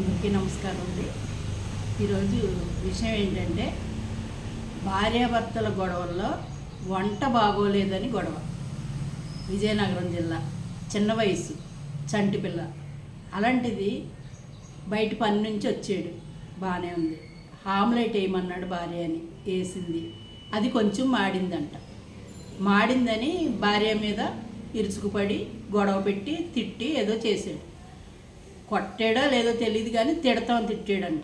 అందరికీ నమస్కారం అండి. ఈరోజు విషయం ఏంటంటే భార్యాభర్తల గొడవల్లో వంట బాగోలేదని గొడవ. విజయనగరం జిల్లా. చిన్న వయసు చంటి పిల్ల. అలాంటిది బయట పని నుంచి వచ్చాడు. బాగానే ఉంది. ఆమ్లెట్ వేయమన్నాడు భార్య అని వేసింది అది కొంచెం మాడిందంట. మాడిందని భార్య మీద ఇరుచుకుపడి గొడవ పెట్టి తిట్టి ఏదో చేశాడు కొట్టాడో లేదో తెలియదు కానీ తిడతాం తిట్టాడంట.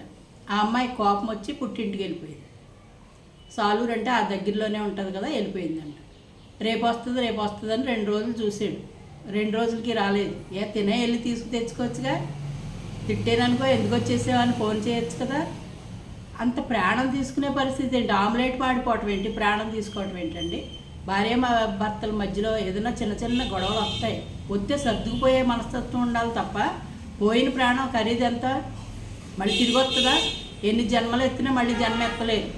ఆ అమ్మాయి కోపం వచ్చి పుట్టింటికి వెళ్ళిపోయింది. సాలూరు అంటే ఆ దగ్గరలోనే ఉంటుంది కదా వెళ్ళిపోయిందంట. రేపు వస్తుంది రేపు వస్తుంది అని రెండు రోజులు చూసాడు రెండు రోజులకి రాలేదు. ఏ తినే వెళ్ళి తీసుకు తెచ్చుకోవచ్చుగా? తిట్టేననుకో ఎందుకు వచ్చేసావని ఫోన్ చేయొచ్చు కదా? అంత ప్రాణం తీసుకునే పరిస్థితి ఏంటి? ఆమ్లెట్ పాడిపోవటం ఏంటి? ప్రాణం తీసుకోవటం ఏంటండి? భార్య మా భర్తల మధ్యలో ఏదైనా చిన్న చిన్న గొడవలు వస్తాయి. వస్తే సర్దుకుపోయే మనస్తత్వం ఉండాలి తప్ప పోయిన ప్రాణం ఖరీదు ఎంత మళ్ళీ తిరిగి వస్తుందా ఎన్ని జన్మలు ఎత్తినా మళ్ళీ జన్మ ఎత్తలేదు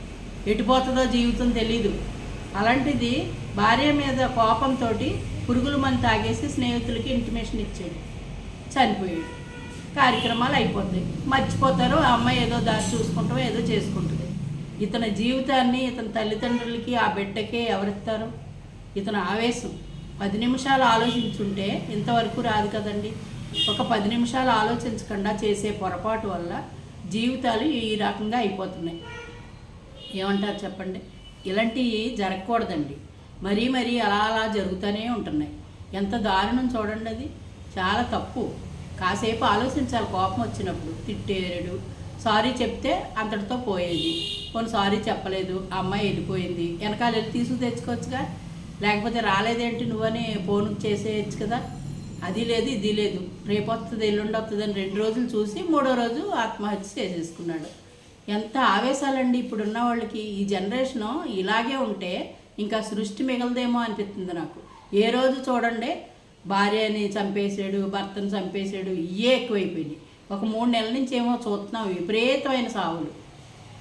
ఎటుపోతుందో జీవితం తెలీదు. అలాంటిది భార్య మీద కోపంతో పురుగుల మంది తాగేసి స్నేహితులకి ఇంటిమేషన్ ఇచ్చాడు. చనిపోయాడు. కార్యక్రమాలు అయిపోతాయి. మర్చిపోతారు ఆ అమ్మాయి ఏదో దారి చూసుకుంటాం ఏదో చేసుకుంటుంది. ఇతని జీవితాన్ని ఇతని తల్లిదండ్రులకి ఆ బిడ్డకే ఎవరిస్తారు? ఇతను ఆవేశం. పది నిమిషాలు ఆలోచించుంటే ఇంతవరకు రాదు కదండి. ఒక పది నిమిషాలు ఆలోచించకుండా చేసే పొరపాటు వల్ల జీవితాలు ఈ రకంగా అయిపోతున్నాయి. ఏమంటారు చెప్పండి? ఇలాంటివి జరగకూడదండి. మరీ మరీ అలా అలా జరుగుతూనే ఉంటున్నాయి. ఎంత దారుణం చూడండి అది. చాలా తప్పు. కాసేపు ఆలోచించాలి కోపం వచ్చినప్పుడు. తిట్టేరుడు. సారీ చెప్తే అంతటితో పోయేది. కొన్ని సారీ చెప్పలేదు. అమ్మాయి వెళ్ళిపోయింది. వెనకాల వెళ్ళి తీసుకు తెచ్చుకోవచ్చుగా? లేకపోతే రాలేదేంటి నువ్వని ఫోన్ చేసేయచ్చు కదా? అది లేదు ఇది లేదు. రేపు వస్తుంది ఎల్లుండి వస్తుంది అని రెండు రోజులు చూసి మూడో రోజు ఆత్మహత్య చేసేసుకున్నాడు. ఎంత ఆవేశాలండి ఇప్పుడున్న వాళ్ళకి. ఈ జనరేషను ఇలాగే ఉంటే ఇంకా సృష్టి మిగలదేమో అనిపిస్తుంది నాకు. ఏ రోజు చూడండి భార్యని చంపేశాడు భర్తను చంపేశాడు ఇవే ఎక్కువైపోయినాయి. ఒక మూడు నెలల నుంచి ఏమో చూస్తున్నాం విపరీతమైన సావులు.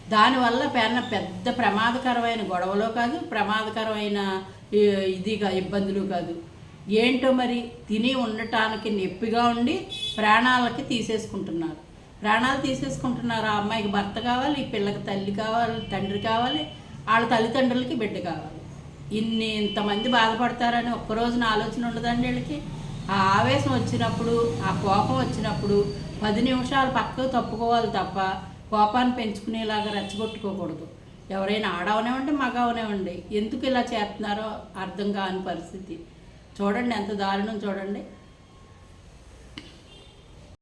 దానివల్ల పెన్న పెద్ద ప్రమాదకరమైన గొడవలో కాదు ప్రమాదకరమైన ఇది కా- ఇబ్బందులు కాదు. ఏంటో మరి తిని ఉండటానికి నొప్పిగా ఉండి ప్రాణాలకి తీసేసుకుంటున్నారు. ప్రాణాలు తీసేసుకుంటున్నారు. ఆ అమ్మాయికి భర్త కావాలి ఈ పిల్లకి తల్లి కావాలి తండ్రి కావాలి వాళ్ళ తల్లిదండ్రులకి బిడ్డ కావాలి. ఇన్ని ఇంతమంది బాధపడతారని ఒక్క రోజున ఆలోచన ఉండదండి వీళ్ళకి. ఆ ఆవేశం వచ్చినప్పుడు ఆ కోపం వచ్చినప్పుడు పది నిమిషాలు పక్కకు తప్పుకోవాలి తప్ప కోపాన్ని పెంచుకునేలాగా రెచ్చగొట్టుకోకూడదు. ఎవరైనా ఆడవనివ్వండి మగవనివ్వండి. ఎందుకు ఇలా చేస్తున్నారో అర్థం కాని పరిస్థితి. చూడండి ఎంత దారుణం చూడండి.